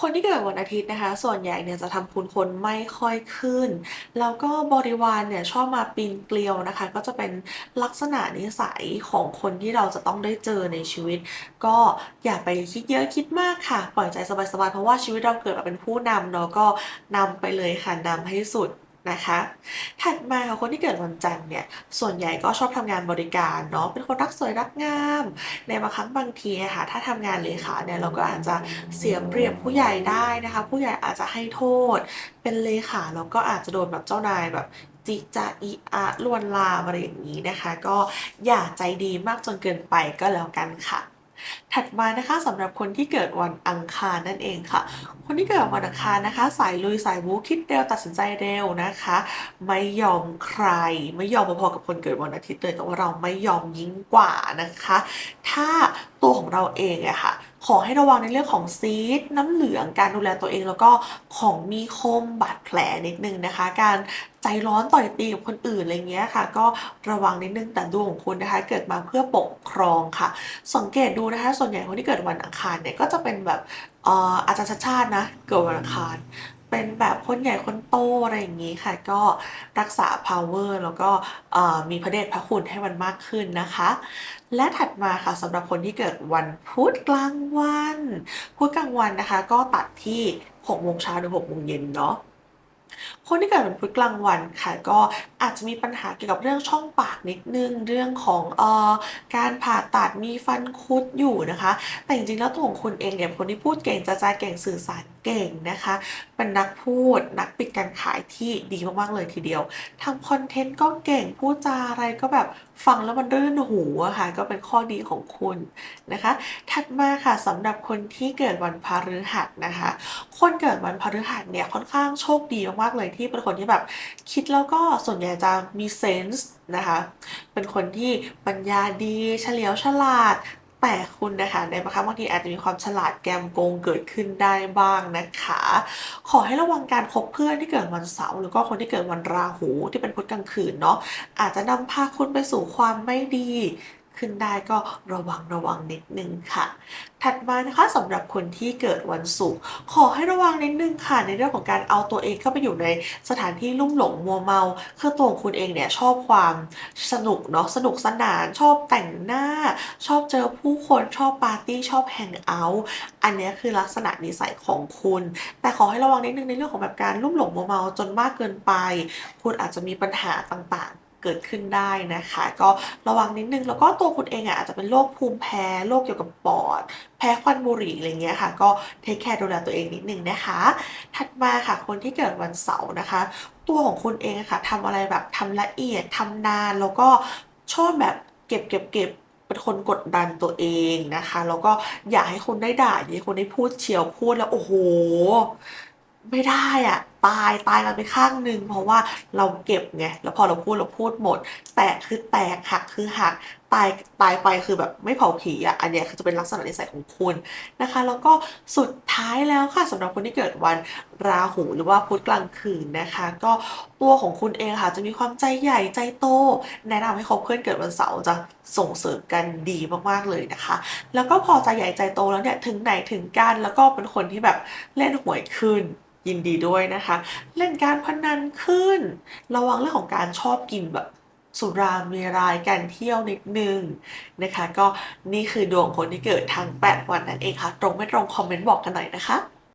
คนที่เกิดวันอาทิตย์นะคะ ส่วนใหญ่เนี่ยจะทำคุณคนไม่ค่อยขึ้น แล้วก็บริวารเนี่ยชอบมาปีนเกลียวนะคะ ก็จะเป็นลักษณะนิสัยของคนที่เราจะต้องได้เจอในชีวิต ก็อย่าไปคิดเยอะคิดมากค่ะ ปล่อยใจสบายๆเพราะว่าชีวิตเราเกิดมาเป็นผู้นำเนาะก็นำไปเลยค่ะนำให้สุด นะคะ ถัดมาค่ะคนที่เกิดวันจันทร์เนี่ย ส่วนใหญ่ก็ชอบทำงานบริการเนาะ เป็นคนรักสวยรักงาม ในบางครั้งบางทีอะค่ะถ้าทำงานเลขาเนี่ยเราก็อาจจะเสียเปรียบผู้ใหญ่ได้นะคะ ผู้ใหญ่อาจจะให้โทษ เป็นเลขาเราก็อาจจะโดนแบบเจ้านายแบบจิจะอิอะลวนลามอะไรอย่างนี้นะคะ ก็อย่าใจดีมากจนเกินไปก็แล้วกันค่ะ ถัดมานะคะสำหรับคนที่เกิดวันอังคารนั่นเองค่ะ คนที่เกิดวันอังคารนะคะ สายลุยสายบู๊คิดเร็วตัดสินใจเร็วนะคะ ไม่ยอมใคร ไม่ยอมพอๆกับคนเกิดวันอาทิตย์เลยแต่ว่าเราไม่ยอมยิ่งกว่านะคะ ถ้าตัวของเราเองอะค่ะขอให้ระวังในเรื่องของซีดน้ำเหลืองการดูแลตัวเองแล้วก็ของมีคมบาดแผลนิดนึงนะคะ การใจร้อนต่อยตีกับคนอื่นอะไรเงี้ยค่ะ ก็ระวังนิดนึงแต่ดวงของคุณนะคะ เกิดมาเพื่อปกครองค่ะ สังเกตดูนะคะ ส่วนใหญ่คนที่เกิดวันอังคารเนี่ยก็จะเป็นแบบอ่ออาจารย์ชัดชาตินะ เกิดวันอังคาร เป็นแบบคนใหญ่คนโตอะไรอย่างนี้ค่ะ ก็รักษา power แล้วก็มีพระเดชพระคุณให้มันมากขึ้นนะคะ และถัดมาค่ะสำหรับคนที่เกิดวันพุธกลางวัน พุธกลางวันนะคะ ก็ตัดที่6โมงเช้าถึง6โมงเย็นเนาะ คนที่เกิดวันพุธกลางวันค่ะก็อาจจะมีปัญหาเกี่ยวกับเรื่องช่องปากนิดนึงเรื่องของเอ่อการผ่าตัดมีฟันคุดอยู่นะคะ แต่จริงๆแล้วตัวของคุณเองเนี่ยคนที่พูดเก่งจาจาเก่งสื่อสารเก่งนะคะ เป็นนักพูดนักปิดการขายที่ดีมากๆเลยทีเดียวทำคอนเทนต์ก็เก่งพูดจาอะไรก็แบบฟังแล้วมันรื่นหูอะค่ะก็เป็นข้อดีของคุณนะคะ ถัดมาค่ะสำหรับคนที่เกิดวันพฤหัสนะคะ คนเกิดวันพฤหัสเนี่ยค่อนข้างโชคดีมากๆเลยที่เป็นคนที่แบบคิดแล้วก็ส่วนใหญ่จะมีเซนส์นะคะ เป็นคนที่ปัญญาดีเฉลียวฉลาด แต่คุณนะคะในบางครั้งบางทีอาจจะมีความฉลาดแกมโกงเกิดขึ้นได้บ้างนะคะ ขอให้ระวังการคบเพื่อนที่เกิดวันเสาร์หรือก็คนที่เกิดวันราหูที่เป็นพุธกลางคืนเนาะอาจจะนำพาคุณไปสู่ความไม่ดี ขึ้นได้ก็ระวังระวังนิดนึงค่ะ ถัดมานะคะสำหรับคนที่เกิดวันศุกร์ขอให้ระวังนิดนึงค่ะ ในเรื่องของการเอาตัวเองเข้าไปอยู่ในสถานที่ลุ่มหลงมัวเมาคือตัวของคุณเองเนี่ยชอบความสนุกเนาะสนุกสนานชอบแต่งหน้า ชอบเจอผู้คนชอบปาร์ตี้ชอบแฮงเอาท์อันนี้คือลักษณะนิสัยของคุณ แต่ขอให้ระวังนิดนึงในเรื่องของแบบการลุ่มหลงมัวเมาจนมากเกินไป คุณอาจจะมีปัญหาต่างๆ เกิดขึ้นได้นะคะ ก็ระวังนิดนึง แล้วก็ตัวคุณเองอะอาจจะเป็นโรคภูมิแพ้โรคเกี่ยวกับปอด แพ้ควันบุหรี่อะไรเงี้ยค่ะก็เทคแคร์ดูแลตัวเองนิดนึงนะคะ ถัดมาค่ะคนที่เกิดวันเสาร์นะคะ ตัวของคุณเองค่ะทำอะไรแบบทำละเอียดทำนานแล้วก็ชอบแบบเก็บเก็บเก็บเป็นคนกดดันตัวเองนะคะ แล้วก็อยากให้คนได้ด่าอยากให้คนได้พูดเฉียวพูดแล้วโอ้โห ไม่ได้อะตายตายกันไปข้างหนึ่งเพราะว่าเราเก็บไงแล้วพอเราพูดเราพูดหมด แตกคือแตกหักคือหัก ตายตายไปคือแบบไม่เผาผีอะอันเนี้ยจะเป็นลักษณะนิสัยของคุณนะคะ แล้วก็สุดท้ายแล้วค่ะสำหรับคนที่เกิดวันราหูหรือว่าพุธกลางคืนนะคะ ก็ตัวของคุณเองค่ะจะมีความใจใหญ่ใจโต แนะนำให้คบเพื่อนเกิดวันเสาร์จะส่งเสริมกันดีมากๆเลยนะคะ แล้วก็พอใจใหญ่ใจโตแล้วเนี่ยถึงไหนถึงกันแล้วก็เป็นคนที่แบบเล่นหวยขึ้นยินดีด้วยนะคะ เล่นการพนันขึ้น ระวังเรื่องของการชอบกินแบบ สุรามีรายการเที่ยวนิดนึงนะคะ ก็นี่คือดวงคนที่เกิดทางแปดวันนั่นเองค่ะ ตรงไม่ตรงคอมเมนต์บอกกันหน่อยนะคะ